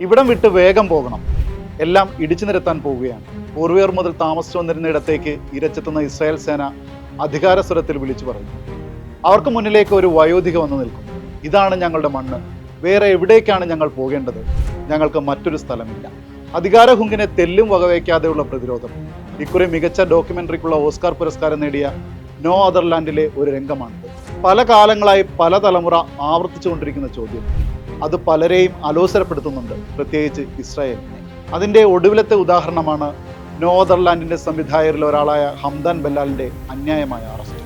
ഇവിടം വിട്ട് വേഗം പോകണം. എല്ലാം ഇടിച്ചു നിരത്താൻ പോവുകയാണ്. പൂർവിയർ മുതൽ താമസിച്ചു വന്നിരുന്ന ഇടത്തേക്ക് ഇരച്ചെത്തുന്ന ഇസ്രായേൽ സേന അധികാര സ്വരത്തിൽ വിളിച്ചു പറഞ്ഞു. അവർക്ക് മുന്നിലേക്ക് ഒരു വയോധിക വന്നു നിൽക്കും. ഇതാണ് ഞങ്ങളുടെ മണ്ണ്. വേറെ എവിടേക്കാണ് ഞങ്ങൾ പോകേണ്ടത്? ഞങ്ങൾക്ക് മറ്റൊരു സ്ഥലമില്ല. അധികാര ഹുങ്കിനെ തെല്ലും വകവയ്ക്കാതെയുള്ള പ്രതിരോധം. ഇക്കുറി മികച്ച ഡോക്യുമെന്ററിക്കുള്ള ഓസ്കാർ പുരസ്കാരം നേടിയ നോ അതർലാൻഡിലെ ഒരു രംഗമാണിത്. പല കാലങ്ങളായി പല തലമുറ ആവർത്തിച്ചുകൊണ്ടിരിക്കുന്ന ചോദ്യം. അത് പലരെയും അലോസരപ്പെടുത്തുന്നുണ്ട് പ്രത്യേകിച്ച് ഇസ്രായേലിനെ അതിന്റെ ഒടുവിലത്തെ ഉദാഹരണമാണ് നോ അതർലാൻഡിന്റെ സംവിധായകരിൽ ഒരാളായ ഹംദാൻ ബല്ലാലിന്റെ അന്യായമായ അറസ്റ്റ്.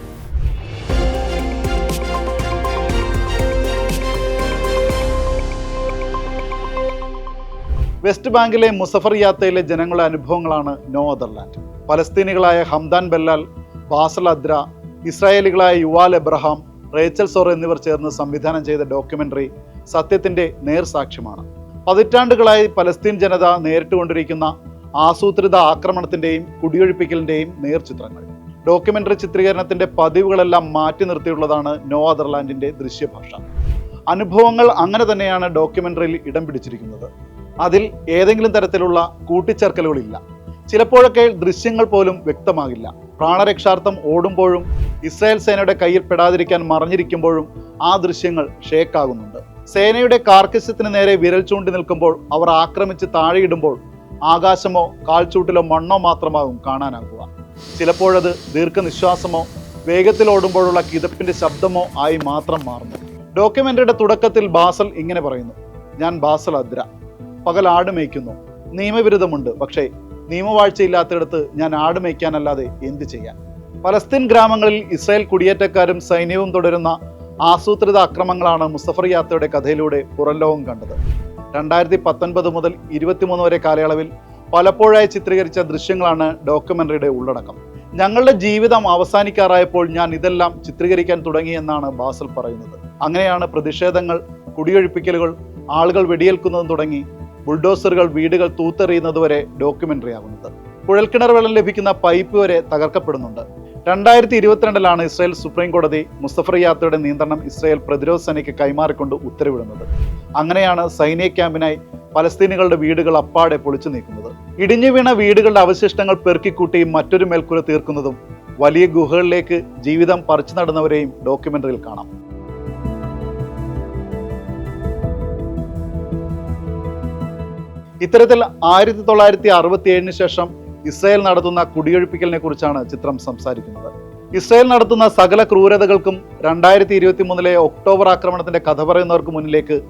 വെസ്റ്റ് ബാങ്കിലെ മുസഫർ യാത്തയിലെ ജനങ്ങളുടെ അനുഭവങ്ങളാണ് നോ അതർലാൻഡ് പലസ്തീനികളായ ഹംദാൻ ബല്ലാൽ ബാസൽ അദ്ര ഇസ്രായേലികളായ യുവാൽ എബ്രഹാം റേച്ചൽ സോർ എന്നിവർ ചേർന്ന് സംവിധാനം ചെയ്ത ഡോക്യുമെന്ററി സത്യത്തിന്റെ നേർസാക്ഷ്യമാണ്. പതിറ്റാണ്ടുകളായി പലസ്തീൻ ജനത നേരിട്ടുകൊണ്ടിരിക്കുന്ന ആസൂത്രിത ആക്രമണത്തിന്റെയും കുടിയൊഴിപ്പിക്കലിന്റെയും നേർചിത്രങ്ങൾ. ഡോക്യുമെന്ററി ചിത്രീകരണത്തിന്റെ പതിവുകളെല്ലാം മാറ്റി നിർത്തിയുള്ളതാണ് നോ അതർലാൻഡിന്റെ ദൃശ്യഭാഷ. അനുഭവങ്ങൾ അങ്ങനെ തന്നെയാണ് ഡോക്യുമെന്ററിയിൽ ഇടം പിടിച്ചിരിക്കുന്നത്. അതിൽ ഏതെങ്കിലും തരത്തിലുള്ള കൂട്ടിച്ചേർക്കലുകളില്ല. ചിലപ്പോഴൊക്കെ ദൃശ്യങ്ങൾ പോലും വ്യക്തമാകില്ല. പ്രാണരക്ഷാർത്ഥം ഓടുമ്പോഴും ഇസ്രായേൽ സേനയുടെ കയ്യിൽ പെടാതിരിക്കാൻ മറഞ്ഞിരിക്കുമ്പോഴും ആ ദൃശ്യങ്ങൾ ഷേക്കാകുന്നുണ്ട്. സേനയുടെ കാർക്കശ്യത്തിന് നേരെ വിരൽ ചൂണ്ടി നിൽക്കുമ്പോൾ അവർ ആക്രമിച്ച് താഴെയിടുമ്പോൾ ആകാശമോ കാൽച്ചൂട്ടിലോ മണ്ണോ മാത്രമാകും കാണാനാകുക. ചിലപ്പോഴത് ദീർഘനിശ്വാസമോ വേഗത്തിൽ ഓടുമ്പോഴുള്ള കിതപ്പിന്റെ ശബ്ദമോ ആയി മാത്രം മാറുന്നു. ഡോക്യുമെന്ററിയുടെ തുടക്കത്തിൽ ബാസൽ ഇങ്ങനെ പറയുന്നു. ഞാൻ ബാസൽ അദ്ര പകൽ ആട് മേയ്ക്കുന്നു. നിയമവിരുദ്ധമുണ്ട്. പക്ഷേ നിയമവാഴ്ചയില്ലാത്തിടത്ത് ഞാൻ ആട് മേയ്ക്കാനല്ലാതെ എന്ത് ചെയ്യാൻ? പലസ്തീൻ ഗ്രാമങ്ങളിൽ ഇസ്രായേൽ കുടിയേറ്റക്കാരും സൈന്യവും തുടരുന്ന ആസൂത്രിത അക്രമങ്ങളാണ് മുസഫർ യാത്രയുടെ കഥയിലൂടെ പുറംലോകം കണ്ടത്. രണ്ടായിരത്തി പത്തൊൻപത് മുതൽ ഇരുപത്തിമൂന്ന് വരെ കാലയളവിൽ പലപ്പോഴായി ചിത്രീകരിച്ച ദൃശ്യങ്ങളാണ് ഡോക്യുമെന്ററിയുടെ ഉള്ളടക്കം. ഞങ്ങളുടെ ജീവിതം അവസാനിക്കാറായപ്പോൾ ഞാൻ ഇതെല്ലാം ചിത്രീകരിക്കാൻ തുടങ്ങിയെന്നാണ് ബാസൽ പറയുന്നത്. അങ്ങനെയാണ് പ്രതിഷേധങ്ങൾ കുടിയൊഴിപ്പിക്കലുകൾ ആളുകൾ വെടിയേൽക്കുന്നതും തുടങ്ങി ബുൾഡോസറുകൾ വീടുകൾ തൂത്തെറിയുന്നതുവരെ ഡോക്യുമെന്ററി ആകുന്നത് കുഴൽക്കിണർ വെള്ളം ലഭിക്കുന്ന പൈപ്പ് വരെ തകർക്കപ്പെടുന്നുണ്ട്. രണ്ടായിരത്തി ഇരുപത്തിരണ്ടിലാണ് ഇസ്രായേൽ സുപ്രീം കോടതി മുസ്തഫർ യാത്രയുടെ നിയന്ത്രണം ഇസ്രായേൽ പ്രതിരോധ സേനയ്ക്ക് കൈമാറിക്കൊണ്ട് ഉത്തരവിടുന്നത്. അങ്ങനെയാണ് സൈനിക ക്യാമ്പിനായി പലസ്തീനികളുടെ വീടുകൾ അപ്പാടെ പൊളിച്ചു നീക്കുന്നത്. ഇടിഞ്ഞു വീണ വീടുകളുടെ അവശിഷ്ടങ്ങൾ പെറുക്കിക്കൂട്ടി മറ്റൊരു മേൽക്കൂര തീർക്കുന്നതും വലിയ ഗുഹകളിലേക്ക് ജീവിതം പറിച്ചു നടന്നവരെയും ഡോക്യുമെന്ററിയിൽ കാണാം. ഇത്തരത്തിൽ ആയിരത്തി തൊള്ളായിരത്തി അറുപത്തി ഏഴിന് ശേഷം ഇസ്രായേൽ നടത്തുന്ന കുടിയൊഴിപ്പിക്കലിനെ കുറിച്ചാണ് ചിത്രം സംസാരിക്കുന്നത്. ഇസ്രയേൽ നടത്തുന്ന സകല ക്രൂരതകൾക്കും രണ്ടായിരത്തി ഇരുപത്തി മൂന്നിലെ ഒക്ടോബർ ആക്രമണത്തിന്റെ കഥ പറയുന്നവർക്ക് മുന്നിലേക്ക്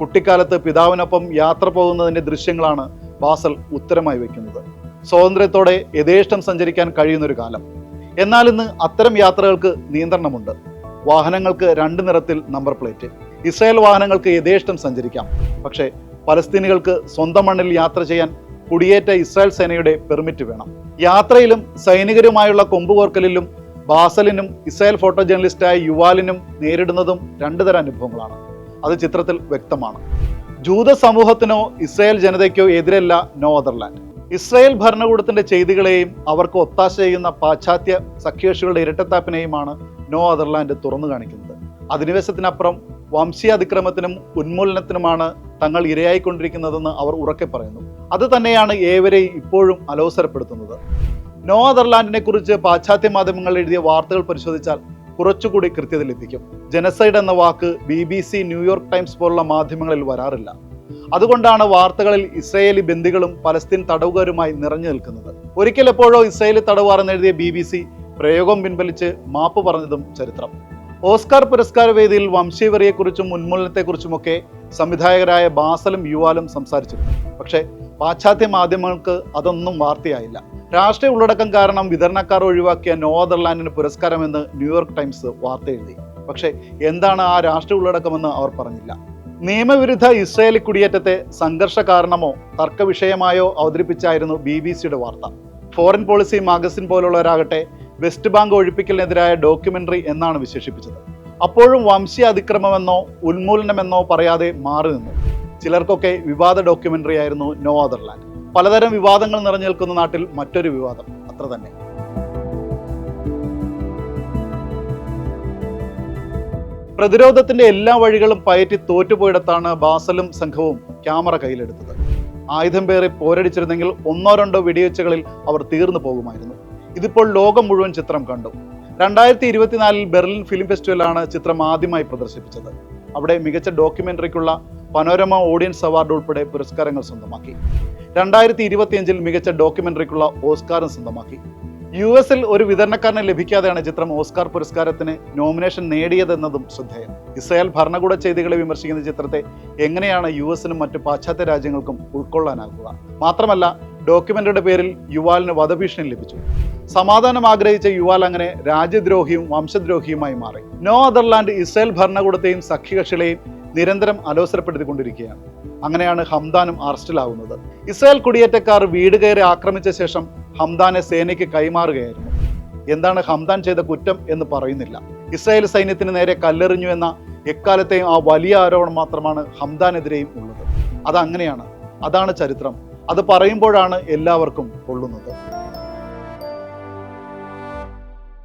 കുട്ടിക്കാലത്ത് പിതാവിനൊപ്പം യാത്ര പോകുന്നതിന്റെ ദൃശ്യങ്ങളാണ് ബാസൽ ഉത്തരമായി വെക്കുന്നത്. സ്വാതന്ത്ര്യത്തോടെ യഥേഷ്ടം സഞ്ചരിക്കാൻ കഴിയുന്ന ഒരു കാലം. എന്നാൽ ഇന്ന് അത്തരം യാത്രകൾക്ക് നിയന്ത്രണമുണ്ട്. വാഹനങ്ങൾക്ക് രണ്ട് നിറത്തിൽ നമ്പർ പ്ലേറ്റ്. ഇസ്രായേൽ വാഹനങ്ങൾക്ക് യഥേഷ്ടം സഞ്ചരിക്കാം. പക്ഷേ പലസ്തീനികൾക്ക് സ്വന്തം മണ്ണിൽ യാത്ര ചെയ്യാൻ കുടിയേറ്റ ഇസ്രായേൽ സേനയുടെ പെർമിറ്റ് വേണം. യാത്രയിലും സൈനികരുമായുള്ള കൊമ്പുകോർക്കലിലും ബാസലിനും ഇസ്രായേൽ ഫോട്ടോ ജേർണലിസ്റ്റായ യുവാലിനും നേരിടുന്നതും രണ്ടു തരം അനുഭവങ്ങളാണ്. അത് ചിത്രത്തിൽ വ്യക്തമാണ്. ജൂത സമൂഹത്തിനോ ഇസ്രായേൽ ജനതയ്ക്കോ എതിരല്ല നോ അതർലാൻഡ് ഇസ്രായേൽ ഭരണകൂടത്തിന്റെ ചെയ്തികളെയും അവർക്ക് ഒത്താശ ചെയ്യുന്ന പാശ്ചാത്യ സഖ്യകക്ഷികളുടെ ഇരട്ടത്താപ്പിനെയുമാണ് നോ അതർലാൻഡ് തുറന്നു കാണിക്കുന്നത്. അധിനിവേശത്തിനപ്പുറം വംശീയാതിക്രമത്തിനും ഉന്മൂലനത്തിനുമാണ് തങ്ങൾ ഇരയായിക്കൊണ്ടിരിക്കുന്നതെന്ന് അവർ ഉറക്കെ പറയുന്നു. അത് തന്നെയാണ് ഏവരെയും ഇപ്പോഴും അലോസരപ്പെടുത്തുന്നത്. നോ അതർലാൻഡിനെ കുറിച്ച് പാശ്ചാത്യ മാധ്യമങ്ങൾ എഴുതിയ വാർത്തകൾ പരിശോധിച്ചാൽ കുറച്ചുകൂടി കൃത്യത ലഭിക്കും. ജനസൈഡ് എന്ന വാക്ക് B B C New York Times പോലുള്ള മാധ്യമങ്ങളിൽ വരാറില്ല. അതുകൊണ്ടാണ് വാർത്തകളിൽ ഇസ്രയേലി ബന്ദികളും പലസ്തീൻ തടവുകാരുമായി നിറഞ്ഞു നിൽക്കുന്നത്. ഒരിക്കൽ എപ്പോഴോ ഇസ്രയേലി തടവുകാർ എന്നെഴുതിയ ബി ബി സി പ്രയോഗം പിൻവലിച്ച് മാപ്പ് പറഞ്ഞതും ചരിത്രം. ഓസ്കാർ പുരസ്കാര വേദിയിൽ വംശീവറിയെക്കുറിച്ചും ഉന്മൂലനത്തെക്കുറിച്ചുമൊക്കെ സംവിധായകരായ ബാസലും യുവാലും സംസാരിച്ചിരുന്നു. പക്ഷേ പാശ്ചാത്യ മാധ്യമങ്ങൾക്ക് അതൊന്നും വാർത്തയായില്ല. രാഷ്ട്രീയ ഉള്ളടക്കം കാരണം വിതരണക്കാർ ഒഴിവാക്കിയ നോദർലാൻഡിന് പുരസ്കാരമെന്ന് ന്യൂയോർക്ക് ടൈംസ് വാർത്ത എഴുതി പക്ഷേ എന്താണ് ആ രാഷ്ട്രീയ ഉള്ളടക്കമെന്ന് അവർ പറഞ്ഞില്ല. നിയമവിരുദ്ധ ഇസ്രയേലി കുടിയേറ്റത്തെ സംഘർഷ കാരണമോ തർക്കവിഷയമായോ അവതരിപ്പിച്ചായിരുന്നു ബി ബി സിയുടെ വാർത്ത. ഫോറിൻ പോളിസി മാഗസിൻ പോലുള്ളവരാകട്ടെ വെസ്റ്റ് ബാങ്ക് ഒഴിപ്പിക്കലിനെതിരായ ഡോക്യുമെന്ററി എന്നാണ് വിശേഷിപ്പിച്ചത്. അപ്പോഴും വംശീയ അതിക്രമമെന്നോ ഉന്മൂലനമെന്നോ പറയാതെ മാറി നിന്നു. ചിലർക്കൊക്കെ വിവാദ ഡോക്യുമെന്ററി ആയിരുന്നു നോ അതർലാൻഡ്. പലതരം വിവാദങ്ങൾ നിറഞ്ഞു നിൽക്കുന്ന നാട്ടിൽ മറ്റൊരു വിവാദം അത്ര തന്നെ. പ്രതിരോധത്തിന്റെ എല്ലാ വഴികളും പയറ്റി തോറ്റുപോയിടത്താണ് ബാസലും സംഘവും ക്യാമറ കയ്യിലെടുത്തത്. ആയുധം പേറി പോരടിച്ചിരുന്നെങ്കിൽ ഒന്നോ രണ്ടോ വെടിവെച്ചുകളിൽ അവർ തീർന്നു പോകുമായിരുന്നു. ഇതിപ്പോൾ ലോകം മുഴുവൻ ചിത്രം കണ്ടു. രണ്ടായിരത്തി ഇരുപത്തിനാലിൽ ബെർലിൻ ഫിലിം ഫെസ്റ്റിവലാണ് ചിത്രം ആദ്യമായി പ്രദർശിപ്പിച്ചത്. അവിടെ മികച്ച ഡോക്യുമെന്ററിക്കുള്ള പനോരമ ഓഡിയൻസ് അവാർഡ് ഉൾപ്പെടെ പുരസ്കാരങ്ങൾ സ്വന്തമാക്കി. രണ്ടായിരത്തി ഇരുപത്തിയഞ്ചിൽ മികച്ച ഡോക്യുമെന്ററിക്കുള്ള ഓസ്കാറും സ്വന്തമാക്കി. യു എസിൽ ഒരു വിതരണക്കാരനെ ലഭിക്കാതെയാണ് ചിത്രം ഓസ്കാർ പുരസ്കാരത്തിന് നോമിനേഷൻ നേടിയതെന്നതും ശ്രദ്ധേയം. ഇസ്രായേൽ ഭരണകൂട ചെയ്തികളെ വിമർശിക്കുന്ന ചിത്രത്തെ എങ്ങനെയാണ് യു എസിനും മറ്റു പാശ്ചാത്യ രാജ്യങ്ങൾക്കും ഉൾക്കൊള്ളാനാകുക? മാത്രമല്ല ഡോക്യുമെന്ററിയുടെ പേരിൽ യുവാലിന് വധഭീഷണി ലഭിച്ചു. സമാധാനം ആഗ്രഹിച്ച യുവാൽ അങ്ങനെ രാജ്യദ്രോഹിയും വംശദ്രോഹിയുമായി മാറി. നോ അതർലാൻഡ് ഇസ്രായേൽ ഭരണകൂടത്തെയും സഖ്യകക്ഷികളെയും നിരന്തരം അലോസരപ്പെടുത്തിക്കൊണ്ടിരിക്കുകയാണ്. അങ്ങനെയാണ് ഹംദാനും അറസ്റ്റിലാവുന്നത്. ഇസ്രായേൽ കുടിയേറ്റക്കാർ വീട് കയറി ആക്രമിച്ച ശേഷം ഹംദാനെ സേനയ്ക്ക് കൈമാറുകയായിരുന്നു. എന്താണ് ഹംദാൻ ചെയ്ത കുറ്റം എന്ന് പറയുന്നില്ല. ഇസ്രായേൽ സൈന്യത്തിന് നേരെ കല്ലെറിഞ്ഞു എന്ന എക്കാലത്തെയും ആ വലിയ ആരോപണം മാത്രമാണ് ഹംദാനെതിരെയും ഉള്ളത്. അതങ്ങനെയാണ്. അതാണ് ചരിത്രം. അത് പറയുമ്പോഴാണ് എല്ലാവർക്കും കൊള്ളുന്നത്.